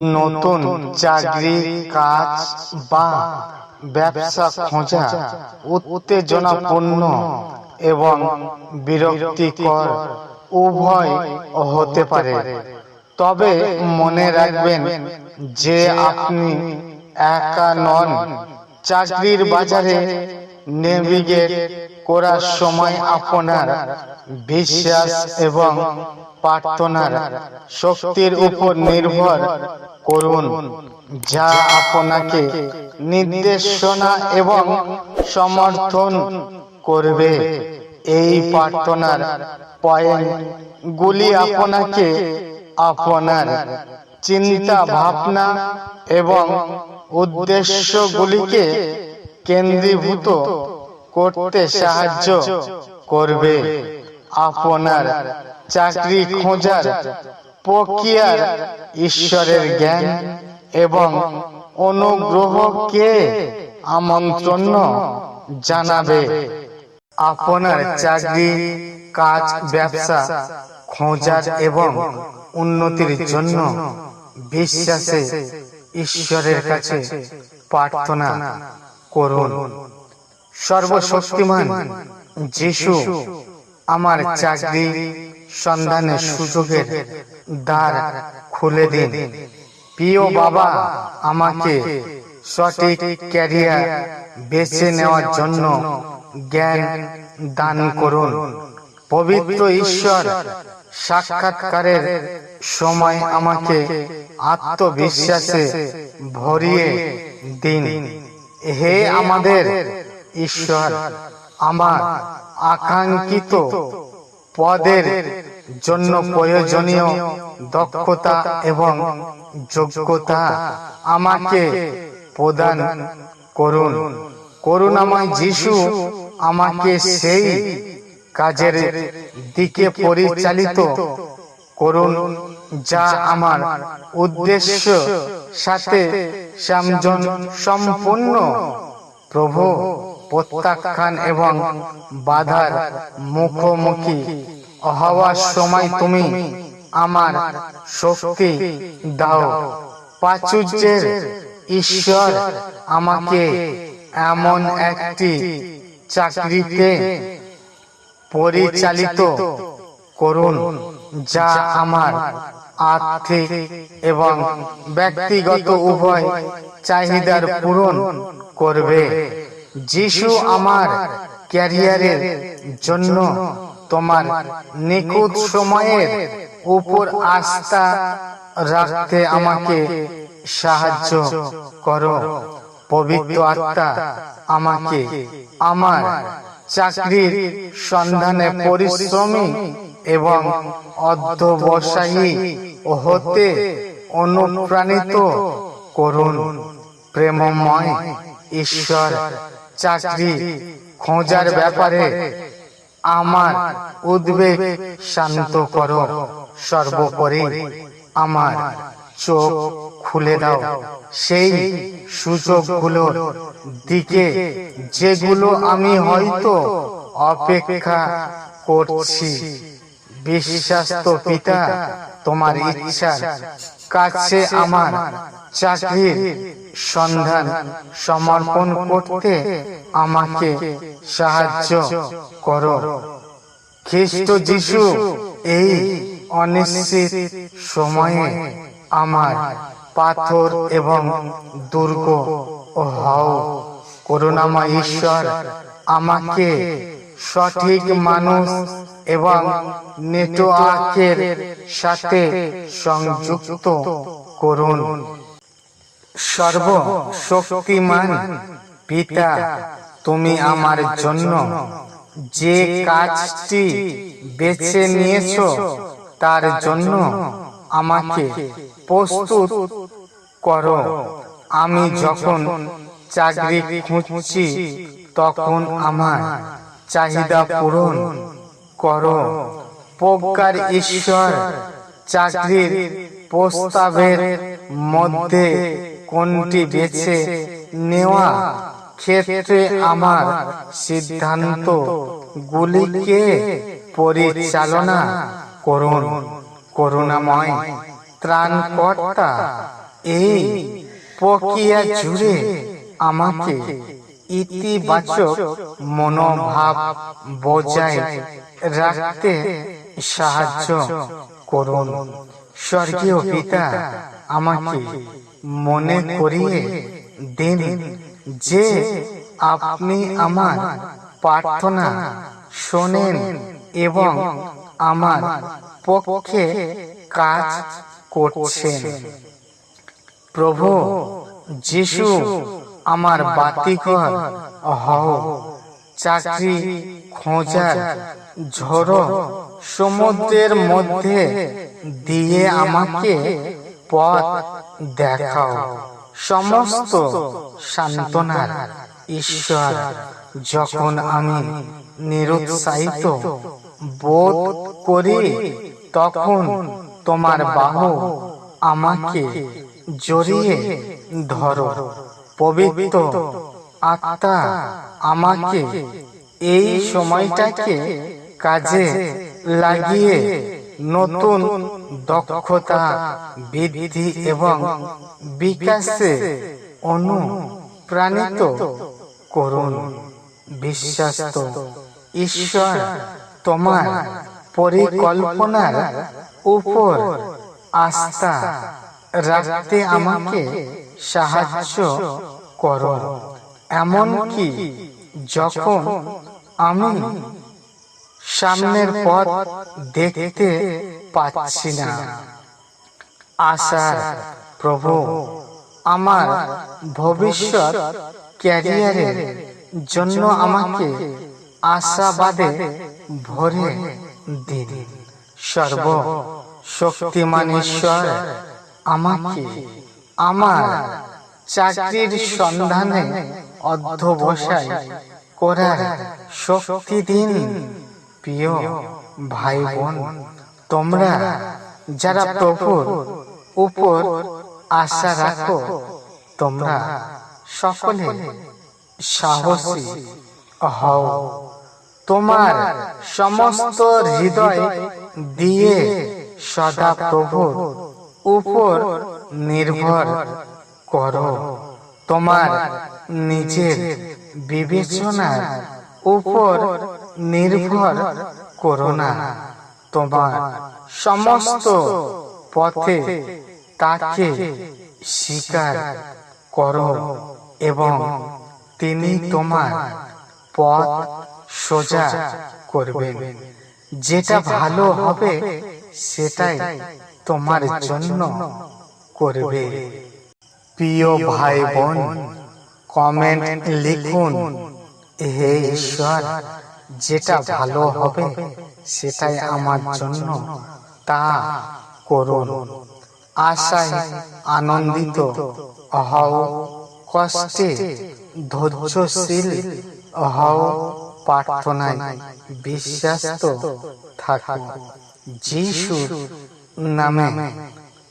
নতুন চাকরি কাজ বা ব্যবসা খোঁজা উত্তেজনাপূর্ণ এবং বিরক্তিকর উভয় হতে পারে। তবে মনে রাখবেন যে আপনি একা নন। চাকরির বাজারে নেভিগেট করার সময় আপনার বিশ্বাস এবং প্রার্থনার শক্তির উপর নির্ভর করুন, যা আপনাকে নির্দেশনা এবং সমর্থন করবে। এই প্রার্থনার পয়েন্টগুলি আপনাকে আপনার চিন্তা ভাবনা এবং উদ্দেশ্যগুলিকে কেন্দ্রীভূত করতে সাহায্য করবে। আপনার চাকরি খোঁজার প্রক্রিয়ার ঈশ্বরের জ্ঞান এবং অনুগ্রহকে আমন্ত্রণ জানাবে। আপনার চাকরি, কাজ, ব্যবসা, খোঁজার এবং উন্নতির জন্য বিশ্বাসে ঈশ্বরের কাছে প্রার্থনা করুন। সর্বশক্তিমান যিশু আমার চাকরি সন্ধানের সুযোগের দ্বার খুলে দিন। প্রিয় বাবা, আমাকে সঠিক ক্যারিয়ার বেছে নেওয়ার জন্য জ্ঞান দান করুন। পবিত্র ঈশ্বর, সাক্ষাৎকারের সময় আমাকে আত্মবিশ্বাসে ভরিয়ে দিন। হে আমাদের ঈশ্বর আমার আকাঙ্ক্ষিত পদের জন্য প্রয়োজনীয় দক্ষতা এবং যোগ্যতা আমাকে প্রদান করুন। করুণাময় যিশু আমাকে সেই কাজের দিকে পরিচালিত করুন। যা আমার উদ্দেশ্য, সাথে সংযোজন সম্পূর্ণ প্রভু প্রত্যাখ্যান এবং বাধার মুখোমুখি। হওয়ার সময় তুমি আমার শক্তি দাও। প্রাচুর্যের ঈশ্বর আমাকে এমন একটি চাকরিতে পরিচালিত করুন, যা আমার আর্থিক এবং ব্যক্তিগত উভয় চাহিদার পূরণ করবে। যিশু আমার ক্যারিয়ারের জন্য তোমার নিখুঁত সময়ের উপর আস্থা রাখতে আমাকে সাহায্য করো। পবিত্র আত্মা আমাকে আমার চাকরির সন্ধানে পরিশ্রমী এবং অধ্যবসায়ী হতে অনুপ্রাণিত করুন। প্রেমময় ঈশ্বর, চাকরি খোঁজার ব্যাপারে আমার উদ্বেগ শান্ত করো। সর্বোপরি আমার চোখ খুলে দাও। সেই সুযোগগুলোর দিকে যেগুলো আমি হয়তো অপেক্ষা করছি। বিশ্বাস্ত পিতা, তোমার ইচ্ছার কাছে আমার চাকরির সন্ধান সমর্পণ করতে আমাকে সাহায্য করো। খ্রিস্ট যিশু এই অনিশ্চিত সময়ে আমার পাথর এবং দুর্গ হও। করুণাময় ঈশ্বর, আমাকে সঠিক মানুষ এবং নেটওয়ার্কের সাথে সংযুক্ত করুন। সর্বশক্তিমান পিতা, তুমি আমার জন্য যে কাজটি বেছে নিয়েছ, তার জন্য আমাকে প্রস্তুত করো। আমি যখন চাকরি খুঁজছি, তখন আমার চাহিদা পূরণ করো। প্রজ্ঞার ঈশ্বর চাকরির প্রস্তাবের মধ্যে কোনটি বেছে নেওয়া ক্ষেত্রে আমার সিদ্ধান্ত গুলিকে পরিচালনা করুন। করুণাময় ত্রাণকর্তা, এই প্রক্রিয়া জুড়ে আমাকে ইতিবাচক মনোভাব বজায় রাখতে সাহায্য করুন। স্বর্গীয় পিতা, আমাকে মনে করিয়ে দিন যে আপনি আমার প্রার্থনা শোনেন এবং আমার পক্ষে কাজ করছেন। প্রভু, যিশু আমার বাতিঘর হও চাকরি খোঁজার ঝড়ো সমুদ্রের মধ্যে দিয়ে আমাকে পথ দেখাও। সমস্ত সান্ত্বনার ঈশ্বর যখন আমি নিরুৎসাহিত বোধ করি তখন তোমার বাহু আমাকে জড়িয়ে ধরো। পবিত্র আত্মা আমাকে এই সময়টাকে কাজে লাগিয়ে নতুন দক্ষতা, বৃদ্ধি এবং বিকাশে অনুপ্রাণিত করুন। বিশ্বাস ঈশ্বর তোমার পরিকল্পনার উপর আস্থা রাখতে আমাকে সাহায্য করো। এমনকি যখন আমি সামনের পথ দেখতে পাচ্ছি না আশার প্রভু, আমার ভবিষ্যৎ ক্যারিয়ারের জন্য আমাকে আশাবাদে ভরে দিন। সর্ব শক্তিমান ঈশ্বর আমাকে আমার চাকরির সন্ধানে অধ্যবসায় করার শক্তি দিন। প্রিয় ভাই বোন তোমরা যারা প্রভুর উপর আশা রাখো, তোমরা সকলে সাহসী হও। তোমার সমস্ত হৃদয় দিয়ে সদা প্রভুর উপর নির্ভর করো। তোমার নিজের বিবেচনার উপর নির্ভর করো না। তোমার সমস্ত পথে তাকে স্বীকার করো এবং তিনি তোমার পথ সোজা করবেন। যেটা ভালো হবে সেটাই তোমার জন্য করবে। প্রিয় ভাই বোন কমেন্ট লিখুন। হে ঈশ্বর যেটা ভালো হবে সেটাই আমার জন্য তা করুন। আশায় আনন্দিত হও কষ্টে ধৈর্যশীল হও প্রার্থনায় বিশ্বাস্ত থাকো যিশুর নামে